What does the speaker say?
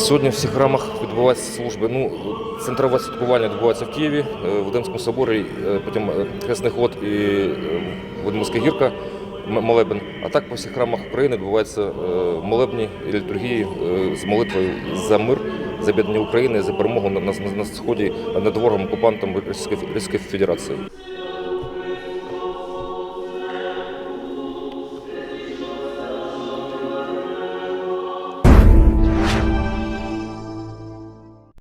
Сьогодні в всіх храмах відбуваються служби. Ну, центрове святкування відбувається в Києві, е, в Одинському соборі, е, потім е, Хресний ход і е, гірка, молебен. А так по всіх храмах України відбуваються молебні і літургії з молитвою за мир, за об'єднання України, за перемогу на, на, на сході над ворогом окупантом Російської Федерації.